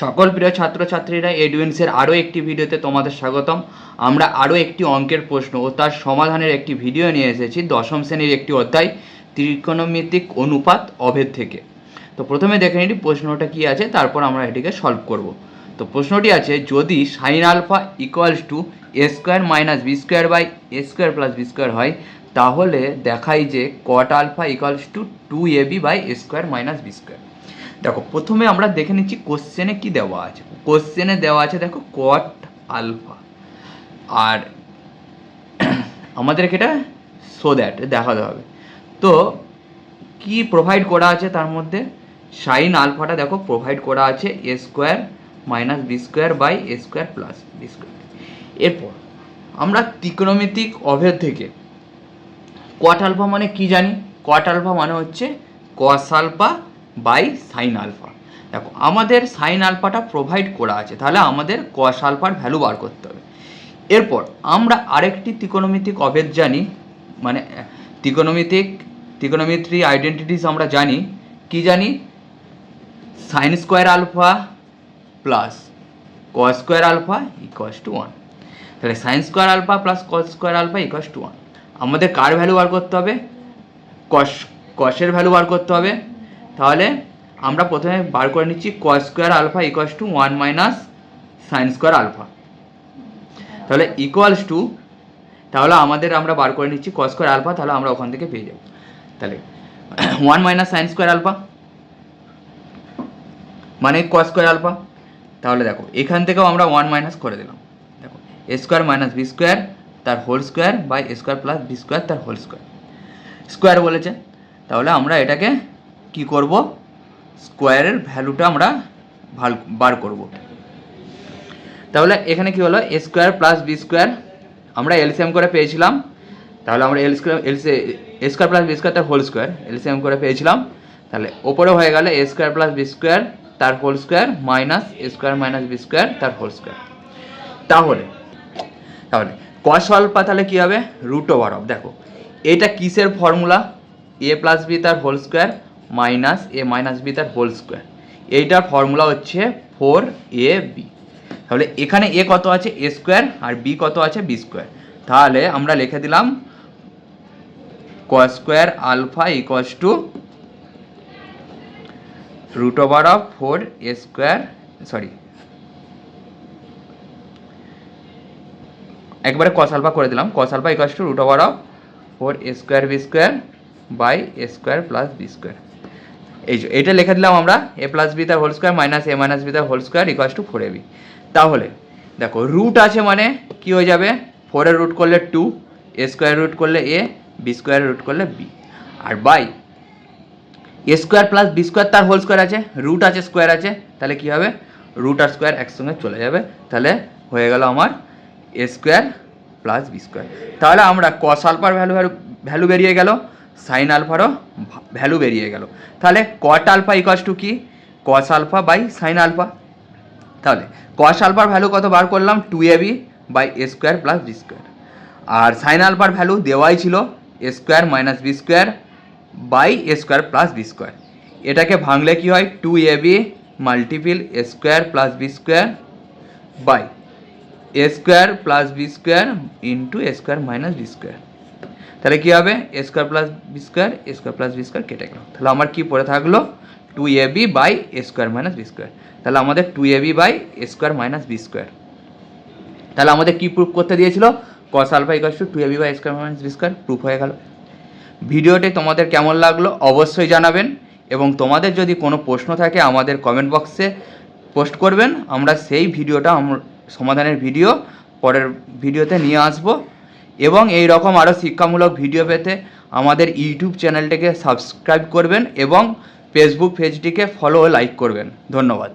সকল প্রিয় ছাত্রছাত্রীরা এডুয়েন্সের আরও একটি ভিডিওতে তোমাদের স্বাগতম। আমরা আরও একটি অঙ্কের প্রশ্ন ও তার সমাধানের একটি ভিডিও নিয়ে এসেছি দশম শ্রেণির একটি অধ্যায়, ত্রিকোণমিতিক অনুপাত অভেদ থেকে। তো প্রথমে দেখে নিই প্রশ্নটা কি আছে, তারপর আমরা এটিকে সলভ করব। তো প্রশ্নটি আছে, যদি sine alpha equals to a square minus b square by a square plus b square হয়, তাহলে দেখাই যে cot alpha equals to two a b by a square minus b square দেখো, প্রথমে আমরা দেখে নিচ্ছি কোশ্চেনে কি দেওয়া আছে। কোশ্চেনে দেওয়া আছে, দেখো কট আলফা আর আমাদেরকে এটা শো দ্যাট দেখাতে হবে। তো, কি প্রোভাইড করা আছে তার মধ্যে? সাইন আলফাটা দেখো প্রোভাইড করা আছে a square minus b square by a square plus b square এরপর, আমরা ত্রিকোণমিতিক অভেদ থেকে কট আলফা মানে কি জানি? কট আলফা মানে হচ্ছে cos alpha by sine alpha দেখো, আমাদের সাইন আলফাটা প্রোভাইড করা আছে, তাহলে আমাদের কস আলফার ভ্যালু বার করতে হবে। এরপর আমরা আরেকটি ত্রিকোণমিতিক অভেদ জানি মানে ত্রিকোণমিতিক ত্রিকোণমিত্রি আইডেন্টিটিস আমরা জানি। কি জানি? Sine square alpha plus cos square alpha equals to one তাহলে sine square alpha plus cos square alpha equals to one আমাদের কার ভ্যালু বার করতে হবে? কস কসের ভ্যালু বার করতে হবে। তাহলে আমরা প্রথমে বার করে নিচ্ছি cos square alpha equals to one minus sine square alpha তাহলে ইকুয়ালস টু তাহলে আমাদের আমরা বার করে নিচ্ছি কস স্কোয়ার আলফা তাহলে আমরা ওখান থেকে পেয়ে যাব। তাহলে one minus sine square alpha মানে কস স্কোয়ার আলফা তাহলে দেখো, এখান থেকেও আমরা ওয়ান মাইনাস করে দিলাম। দেখো a square minus b square তার whole square by a square plus b square তার হোল স্কোয়ার স্কোয়ার বলেছে। তাহলে আমরা এটাকে কি করব? স্কোয়ারের ভ্যালুটা আমরা বার করব। তাহলে এখানে কি হলো? A square plus b square আমরা এলসিএম করে পেয়েছিলাম। তাহলে আমরা L square LC a square plus b square তার হোল স্কোয়ার এলসিএম করে পেয়েছিলাম। তাহলে ওপরে হয়ে গেলে a square plus b square তার whole square minus a square minus b square তার হোল স্কোয়ার তাহলে তাহলে কস আলফা তাহলে কী হবে? রুট ওভার অফ দেখো, এটা কিসের ফর্মুলা এ প্লাস বি তার whole square minus a minus b তার হোল স্কোয়ার এইটার ফর্মুলা হচ্ছে ফোর এ বি তাহলে এখানে এ কত আছে? এ স্কোয়ার আর বি কত আছে? বি স্কোয়ার তাহলে আমরা লিখে দিলাম cos square alpha equals to root over of four a square sorry একবারে কস আলফা করে দিলাম। Cos alpha equals to root over of four a square b square by a square plus b square এই এটা লিখে দিলাম আমরা এ plus B তার whole square minus a minus b তার whole square equals to four b তাহলে, দেখো root আছে মানে কি হয়ে যাবে? ফোরের রুট করলে টু এ স্কোয়ার রুট করলে এ বি স্কোয়ার রুট করলে B R by a square plus b square তার হোল স্কোয়ার আছে রুট আছে স্কোয়ার আছে, তাহলে কি হবে? রুট আর স্কোয়ার একসঙ্গে চলে যাবে। তাহলে হয়ে গেল আমার a square plus b square তাহলে আমরা কস আলফার ভ্যালু ভ্যালু বেরিয়ে গেল। সাইন আলফারও ভ্যালু বেরিয়ে গেল। তাহলে কট আলফা ইকস টু কি? Cos alpha by sine alpha তাহলে কস আলফার ভ্যালু কত বার করলাম? Two a b by a square plus b square R sine আলফার ভ্যালু দেওয়াই ছিল a square minus b square by a square plus b square এটাকে ভাঙলে কি হয়? Two a b multiple a square plus b square by a square plus b square into a square minus b square তাহলে কী হবে? A square plus b square a square plus b square কেটে গেল। তাহলে আমার কী পড়ে থাকল? Two a b by a square minus b square তাহলে আমাদের two a b by a square minus b square তাহলে আমাদের কী প্রুফ করতে দিয়েছিল? Cos alpha equals to two a b by square minus b square proof হয়ে গেল। ভিডিওটি তোমাদের কেমন লাগল অবশ্যই জানাবেন এবং তোমাদের যদি কোনো প্রশ্ন থাকে আমাদের কমেন্ট বক্সে পোস্ট করবেন। আমরা সেই ভিডিওটা সমাধানের ভিডিও পরের ভিডিওতে নিয়ে আসব। এবং এই রকম আরও শিক্ষামূলক ভিডিও পেতে আমাদের ইউটিউব চ্যানেলটিকে সাবস্ক্রাইব করবেন এবং ফেসবুক পেজটিকে ফলো ও লাইক করবেন। ধন্যবাদ।